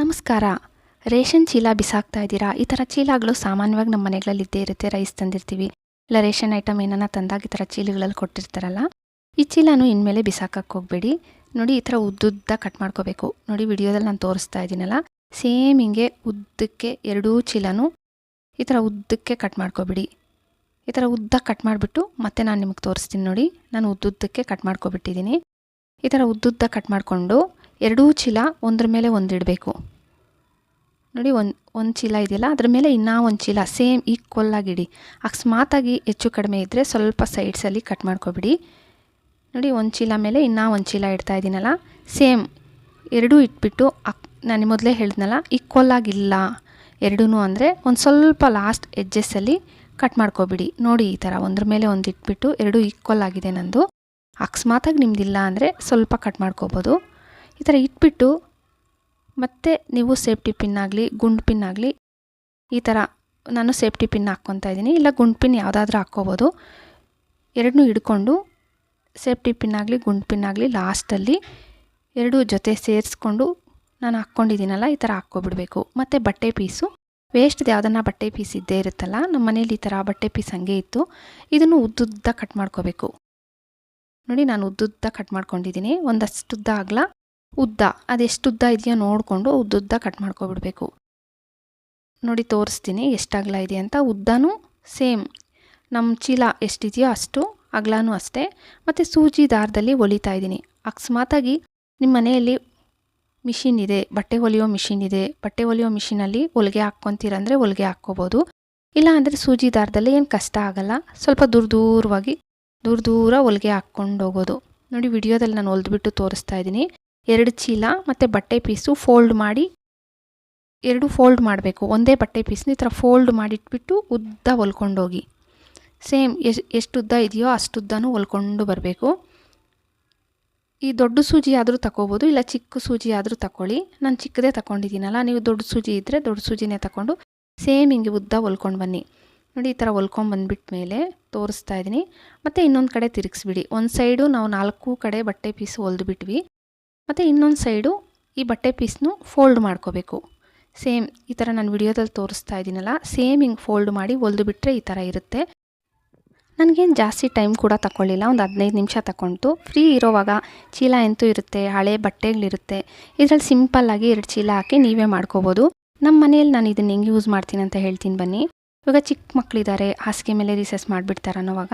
ನಮಸ್ಕಾರ. ರೇಷನ್ ಚೀಲ ಬಿಸಾಕ್ತಾ ಇದ್ದೀರಾ? ಈ ಥರ ಚೀಲಗಳು ಸಾಮಾನ್ಯವಾಗಿ ನಮ್ಮ ಮನೆಗಳಲ್ಲಿ ಇದ್ದೇ ಇರುತ್ತೆ, ರೈಸ್ ತಂದಿರ್ತೀವಿ. ಇಲ್ಲ, ರೇಷನ್ ಐಟಮ್ ಏನನ್ನ ತಂದಾಗ ಈ ಥರ ಚೀಲಗಳಲ್ಲಿ ಕೊಟ್ಟಿರ್ತಾರಲ್ಲ, ಈ ಚೀಲನೂ ಇನ್ಮೇಲೆ ಬಿಸಾಕಕ್ಕೆ ಹೋಗಬೇಡಿ. ನೋಡಿ, ಈ ಥರ ಉದ್ದುದ್ದ ಕಟ್ ಮಾಡ್ಕೋಬೇಕು. ನೋಡಿ, ವಿಡಿಯೋದಲ್ಲಿ ನಾನು ತೋರಿಸ್ತಾ ಇದ್ದೀನಲ್ಲ, ಸೇಮ್ ಹಿಂಗೆ ಉದ್ದಕ್ಕೆ ಎರಡೂ ಚೀಲನೂ ಈ ಥರ ಉದ್ದಕ್ಕೆ ಕಟ್ ಮಾಡ್ಕೊಬಿಡಿ. ಈ ಥರ ಉದ್ದ ಕಟ್ ಮಾಡಿಬಿಟ್ಟು ಮತ್ತೆ ನಾನು ನಿಮಗೆ ತೋರಿಸ್ತೀನಿ ನೋಡಿ. ನಾನು ಉದ್ದುದ್ದಕ್ಕೆ ಕಟ್ ಮಾಡ್ಕೊಬಿಟ್ಟಿದ್ದೀನಿ. ಈ ಥರ ಉದ್ದುದ್ದ ಕಟ್ ಮಾಡಿಕೊಂಡು ಎರಡೂ ಚೀಲ ಒಂದ್ರ ಮೇಲೆ ಒಂದಿಡಬೇಕು ನೋಡಿ ಒಂದು ಒಂದು ಚೀಲ ಇದೆಯಲ್ಲ, ಅದ್ರ ಮೇಲೆ ಇನ್ನೂ ಒಂದು ಚೀಲ, ಸೇಮ್ ಈಕ್ವಲ್ ಆಗಿಡಿ ಅಕಸ್ಮಾತಾಗಿ ಹೆಚ್ಚು ಕಡಿಮೆ ಇದ್ದರೆ ಸ್ವಲ್ಪ ಸೈಡ್ಸಲ್ಲಿ ಕಟ್ ಮಾಡ್ಕೊಬಿಡಿ. ನೋಡಿ ಒಂದು ಚೀಲ ಮೇಲೆ ಇನ್ನೂ ಒಂದು ಚೀಲ ಇಡ್ತಾ ಇದ್ದೀನಲ್ಲ ಸೇಮ್ ಎರಡೂ ಇಟ್ಬಿಟ್ಟು ಅಕ್, ನಾನು ಮೊದಲೇ ಹೇಳಿದ್ನಲ್ಲ, ಈಕ್ವಲ್ ಆಗಿಲ್ಲ ಎರಡೂ ಅಂದರೆ ಒಂದು ಸ್ವಲ್ಪ ಲಾಸ್ಟ್ ಎಡ್ಜಸ್ಸಲ್ಲಿ ಕಟ್ ಮಾಡ್ಕೊಬಿಡಿ. ನೋಡಿ ಈ ಥರ ಒಂದ್ರ ಮೇಲೆ ಒಂದು ಇಟ್ಬಿಟ್ಟು ಎರಡೂ ಈಕ್ವಲ್ ಆಗಿದೆ ನಂದು. ಅಕಸ್ಮಾತಾಗಿ ನಿಮ್ದಿಲ್ಲ ಅಂದರೆ ಸ್ವಲ್ಪ ಕಟ್ ಮಾಡ್ಕೋಬೋದು. ಈ ಥರ ಇಟ್ಬಿಟ್ಟು ಮತ್ತೆ ನೀವು ಸೇಫ್ಟಿ ಪಿನ್ ಆಗಲಿ, ಗುಂಡು ಪಿನ್ ಆಗಲಿ, ಈ ಥರ ನಾನು ಸೇಫ್ಟಿ ಪಿನ್ ಹಾಕ್ಕೊತಾ ಇದ್ದೀನಿ. ಇಲ್ಲ, ಗುಂಡು ಪಿನ್ ಯಾವುದಾದ್ರೂ ಹಾಕ್ಕೋಬೋದು. ಎರಡನ್ನೂ ಹಿಡ್ಕೊಂಡು ಸೇಫ್ಟಿ ಪಿನ್ ಆಗಲಿ, ಗುಂಡು ಪಿನ್ ಆಗಲಿ ಲಾಸ್ಟಲ್ಲಿ ಎರಡೂ ಜೊತೆ ಸೇರಿಸ್ಕೊಂಡು ನಾನು ಹಾಕ್ಕೊಂಡಿದ್ದೀನಲ್ಲ, ಈ ಥರ ಹಾಕ್ಕೊಬಿಡ್ಬೇಕು. ಮತ್ತು ಬಟ್ಟೆ ಪೀಸು. ವೇಸ್ಟ್ದು ಯಾವುದನ್ನ ಬಟ್ಟೆ ಪೀಸ್ ಇದ್ದೇ ಇರುತ್ತಲ್ಲ, ನಮ್ಮ ಮನೇಲಿ ಈ ಥರ ಬಟ್ಟೆ ಪೀಸ್ ಹಂಗೆ ಇತ್ತು. ಇದನ್ನು ಉದ್ದುದ್ದ ಕಟ್ ಮಾಡ್ಕೋಬೇಕು. ನೋಡಿ, ನಾನು ಉದ್ದುದ್ದ ಕಟ್ ಮಾಡ್ಕೊಂಡಿದ್ದೀನಿ. ಒಂದಷ್ಟು ಉದ್ದ ಉದ್ದ. ಅದೆಷ್ಟು ಉದ್ದ ಇದೆಯೋ ನೋಡಿಕೊಂಡು ಉದ್ದುದ್ದ ಕಟ್ ಮಾಡ್ಕೊಬಿಡ್ಬೇಕು. ನೋಡಿ, ತೋರಿಸ್ತೀನಿ ಎಷ್ಟು ಅಗಲ ಇದೆ ಅಂತ. ಉದ್ದನೂ ಸೇಮ್. ನಮ್ಮ ಚೀಲ ಎಷ್ಟಿದೆಯೋ ಅಷ್ಟು, ಅಗಲನೂ ಅಷ್ಟೇ. ಮತ್ತು ಸೂಜಿ ದಾರದಲ್ಲಿ ಹೊಲಿತಾ ಇದ್ದೀನಿ. ಅಕಸ್ಮಾತಾಗಿ ನಿಮ್ಮ ಮನೆಯಲ್ಲಿ ಮಿಷಿನ್ ಇದೆ, ಬಟ್ಟೆ ಹೊಲಿಯೋ ಮಿಷಿನ್ ಇದೆ, ಬಟ್ಟೆ ಹೊಲಿಯೋ ಮಿಷಿನಲ್ಲಿ ಹೊಲಿಗೆ ಹಾಕ್ಕೊತೀರಂದರೆ ಹೊಲಿಗೆ ಹಾಕ್ಕೋಬೋದು. ಇಲ್ಲ ಅಂದರೆ ಸೂಜಿ ದಾರದಲ್ಲಿ ಏನು ಕಷ್ಟ ಆಗಲ್ಲ. ಸ್ವಲ್ಪ ದೂರ ದೂರವಾಗಿ, ದೂರ ದೂರ ಹೊಲಿಗೆ ಹಾಕ್ಕೊಂಡು ಹೋಗೋದು ನೋಡಿ, ವಿಡಿಯೋದಲ್ಲಿ ನಾನು ಹೊಲಿದ್ಬಿಟ್ಟು ತೋರಿಸ್ತಾ ಇದ್ದೀನಿ. ಎರಡು ಚೀಲ ಮತ್ತು ಬಟ್ಟೆ ಪೀಸು ಫೋಲ್ಡ್ ಮಾಡಿ, ಎರಡು ಫೋಲ್ಡ್ ಮಾಡಬೇಕು. ಒಂದೇ ಬಟ್ಟೆ ಪೀಸ್ನ ಈ ಥರ ಫೋಲ್ಡ್ ಮಾಡಿಟ್ಬಿಟ್ಟು ಉದ್ದ ಹೊಲ್ಕೊಂಡೋಗಿ. ಸೇಮ್ ಎಷ್ಟು ಎಷ್ಟು ಉದ್ದ ಇದೆಯೋ ಅಷ್ಟು ಉದ್ದನೂ ಹೊಲ್ಕೊಂಡು ಬರಬೇಕು. ಈ ದೊಡ್ಡ ಸೂಜಿ ಆದರೂ ತಗೋಬೋದು ಇಲ್ಲ ಚಿಕ್ಕ ಸೂಜಿ ಆದರೂ ತಗೊಳ್ಳಿ ನಾನು ಚಿಕ್ಕದೇ ತಗೊಂಡಿದ್ದೀನಲ್ಲ ನೀವು ದೊಡ್ಡ ಸೂಜಿ ಇದ್ದರೆ ದೊಡ್ಡ ಸೂಜಿನೇ ತಗೊಂಡು ಸೇಮ್ ಹಿಂಗೆ ಉದ್ದ ಹೊಲ್ಕೊಂಡು ಬನ್ನಿ. ನೋಡಿ ಈ ಥರ ಹೊಲ್ಕೊಂಡು ಮೇಲೆ ತೋರಿಸ್ತಾ ಇದ್ದೀನಿ. ಮತ್ತು ಇನ್ನೊಂದು ಕಡೆ ತಿರುಗಿಸ್ಬಿಡಿ. ಒಂದು ಸೈಡು ನಾವು ನಾಲ್ಕು ಕಡೆ ಬಟ್ಟೆ ಪೀಸ್ ಹೊಲ್ದುಬಿಟ್ವಿ. ಮತ್ತು ಇನ್ನೊಂದು ಸೈಡು ಈ ಬಟ್ಟೆ ಪೀಸ್ನು ಫೋಲ್ಡ್ ಮಾಡ್ಕೋಬೇಕು. ಸೇಮ್ ಈ ಥರ ನಾನು ವಿಡಿಯೋದಲ್ಲಿ ತೋರಿಸ್ತಾ ಇದ್ದೀನಲ್ಲ ಸೇಮ್ ಹಿಂಗೆ ಫೋಲ್ಡ್ ಮಾಡಿ ಹೊಲ್ದು ಬಿಟ್ಟರೆ ಈ ಥರ ಇರುತ್ತೆ. ನನಗೇನು ಜಾಸ್ತಿ ಟೈಮ್ ಕೂಡ ತಗೊಳ್ಳಿಲ್ಲ ಒಂದು ಹದಿನೈದು ನಿಮಿಷ ತಗೊಂಡು ಫ್ರೀ ಇರೋವಾಗ ಚೀಲ ಎಂತೂ ಇರುತ್ತೆ, ಹಳೆ ಬಟ್ಟೆಗಳಿರುತ್ತೆ. ಇದರಲ್ಲಿ ಸಿಂಪಲ್ಲಾಗಿ ಎರಡು ಚೀಲ ಹಾಕಿ ನೀವೇ ಮಾಡ್ಕೋಬೋದು. ನಮ್ಮ ಮನೆಯಲ್ಲಿ ನಾನು ಇದನ್ನು ಹೆಂಗೆ ಯೂಸ್ ಮಾಡ್ತೀನಿ ಅಂತ ಹೇಳ್ತೀನಿ ಬನ್ನಿ. ಇವಾಗ ಚಿಕ್ಕ ಮಕ್ಕಳಿದ್ದಾರೆ ಹಾಸಿಗೆ ಮೇಲೆ ರಿಸೆಸ್ ಮಾಡಿಬಿಡ್ತಾರೆ ಅನ್ನೋವಾಗ.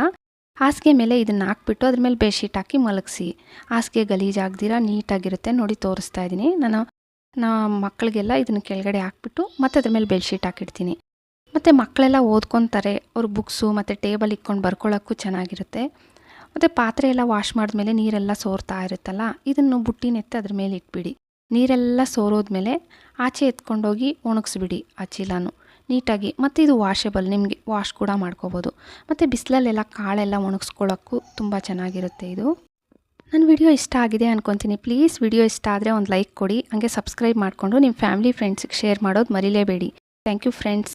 ಹಾಸಿಗೆ ಮೇಲೆ ಇದನ್ನು ಹಾಕ್ಬಿಟ್ಟು ಅದ್ರ ಮೇಲೆ ಬೆಡ್ಶೀಟ್ ಹಾಕಿ ಮಲಗಿಸಿ. ಹಾಸಿಗೆ ಗಲೀಜಾಗ್ದಿರ ನೀಟಾಗಿರುತ್ತೆ ನೋಡಿ ತೋರಿಸ್ತಾ ಇದ್ದೀನಿ. ನಾನು, ನಾ ಮಕ್ಕಳಿಗೆಲ್ಲ ಇದನ್ನು ಕೆಳಗಡೆ ಹಾಕ್ಬಿಟ್ಟು ಮತ್ತೆ ಅದ್ರ ಮೇಲೆ ಬೆಡ್ಶೀಟ್ ಹಾಕಿಡ್ತೀನಿ. ಮತ್ತು ಮಕ್ಕಳೆಲ್ಲ ಓದ್ಕೊತಾರೆ. ಅವ್ರ ಬುಕ್ಸು ಮತ್ತು ಟೇಬಲ್ ಇಕ್ಕೊಂಡು ಬರ್ಕೊಳ್ಳೋಕ್ಕೂ ಚೆನ್ನಾಗಿರುತ್ತೆ. ಮತ್ತು ಪಾತ್ರೆ ಎಲ್ಲ ವಾಶ್ ಮಾಡಿದ್ಮೇಲೆ ನೀರೆಲ್ಲ ಸೋರ್ತಾ ಇರುತ್ತಲ್ಲ, ಇದನ್ನು ಬುಟ್ಟಿನೆತ್ತಿ ಅದ್ರ ಮೇಲೆ ಇಟ್ಬಿಡಿ. ನೀರೆಲ್ಲ ಸೋರೋದ್ಮೇಲೆ ಆಚೆ ಎತ್ಕೊಂಡೋಗಿ ಒಣಗಿಸ್ಬಿಡಿ ಆ ಚೀಲನೂ. ನೀಟಾಗಿ, ಮತ್ತು ಇದು ವಾಷೆಬಲ್ ನಿಮಗೆ ವಾಶ್ ಕೂಡ ಮಾಡ್ಕೋಬೋದು. ಮತ್ತು ಬಿಸಿಲಲ್ಲೆಲ್ಲ ಕಾಳೆಲ್ಲ ಒಣಗಿಸ್ಕೊಳ್ಳೋಕ್ಕೂ ತುಂಬ ಚೆನ್ನಾಗಿರುತ್ತೆ ಇದು. ನನ್ನ ವಿಡಿಯೋ ಇಷ್ಟ ಆಗಿದೆ ಅನ್ಕೊತೀನಿ. ಪ್ಲೀಸ್ ವಿಡಿಯೋ ಇಷ್ಟ ಆದರೆ ಒಂದು ಲೈಕ್ ಕೊಡಿ. ಹಾಗೆ ಸಬ್ಸ್ಕ್ರೈಬ್ ಮಾಡಿಕೊಂಡು ನಿಮ್ಮ ಫ್ಯಾಮಿಲಿ ಫ್ರೆಂಡ್ಸಿಗೆ ಶೇರ್ ಮಾಡೋದು ಮರಿಲೇಬೇಡಿ. Thank you friends